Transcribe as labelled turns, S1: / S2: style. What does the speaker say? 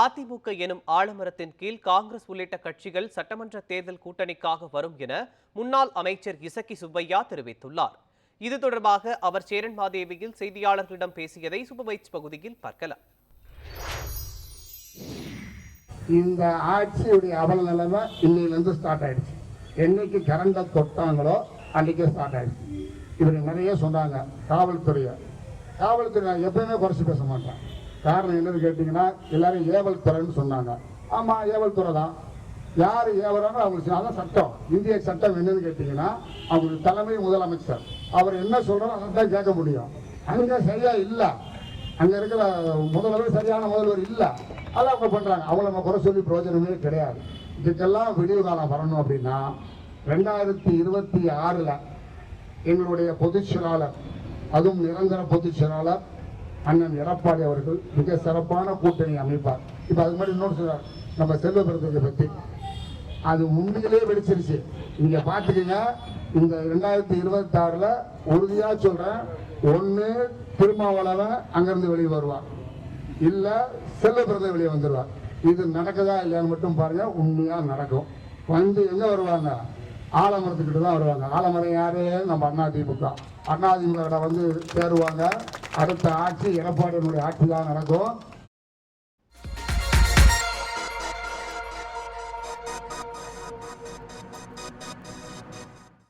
S1: அதிமுக எனும் ஆலமரத்தின் கீழ் காங்கிரஸ் உள்ளிட்ட கட்சிகள் சட்டமன்ற தேர்தல் கூட்டணிக்காக வரும் என முன்னாள் அமைச்சர் இசக்கி சுப்பையா தெரிவித்துள்ளார். இது தொடர்பாக அவர் சேரன் மாதேவியில் செய்தியாளர்களிடம் பேசியதை சுபவைச் பகுதியில் பார்க்கலாம்.
S2: இந்த ஆட்சியுடைய அவல நிலைமை இன்னையிலேருந்து ஸ்டார்ட் ஆயிடுச்சு. என்னைக்கு கரண்டை தொட்டாங்களோ அன்னைக்கே ஸ்டார்ட் ஆயிடுச்சு. இவர் நிறைய சொன்னாங்க காவல்துறையை. காவல்துறை எப்பயுமே குறைச்சி பேச மாட்டேன் காரணம் என்னன்னு கேட்டிங்கன்னா எல்லாரும் ஏவல் துறைன்னு சொன்னாங்க. ஆமாம் ஏவல் துறை தான். யார் ஏவரானோ அவங்களுக்கு அதான் சட்டம். இந்திய சட்டம் என்னன்னு கேட்டிங்கன்னா அவங்களுக்கு தலைமை முதலமைச்சர். அவர் என்ன சொல்றாரோ அதை தான் கேட்க முடியும். அங்கே சரியா இல்லை. அங்கே இருக்கிற முதல்வர் சரியான முதல்வர் இல்லை. அதெல்லாம் அவங்க பண்றாங்க. அவங்கள நம்ம குறை சொல்லி பிரயோஜனமே கிடையாது. இதுக்கெல்லாம் விடிவு காலம் வரணும் அப்படின்னா ரெண்டாயிரத்தி இருபத்தி ஆறில் எங்களுடைய பொதுச் செயலாளர் அதுவும் நிரந்தர பொதுச் செயலாளர் அண்ணன் எடப்பாடி அவர்கள் மிக சிறப்பான கூட்டணி அமைப்பார். இப்ப அது மாதிரி இன்னொன்று சொல்றார் நம்ம செல்வ பிறந்ததை பத்தி. அது உண்மையிலேயே வெடிச்சிருச்சு நீங்க பார்த்துக்கிங்க இந்த ரெண்டாயிரத்தி இருபத்தி ஆறுல உறுதியா சொல்றேன் திருமாவளவன் அங்கிருந்து வெளியே வருவான் இல்ல செல்ல பிறந்த வெளியே வந்துடுவார் இது நடக்குதா இல்லையான்னு மட்டும் பாருங்க உண்மையா நடக்கும். வந்து எங்க வருவாங்க? ஆலமரத்துக்கிட்ட தான் வருவாங்க. ஆலமரம் யாரு? நம்ம அண்ணா திமுக. அண்ணா திமுக வந்து சேருவாங்க. அடுத்த ஆட்சி எடப்பாடியினுடைய ஆட்சி தான் நடக்கும்.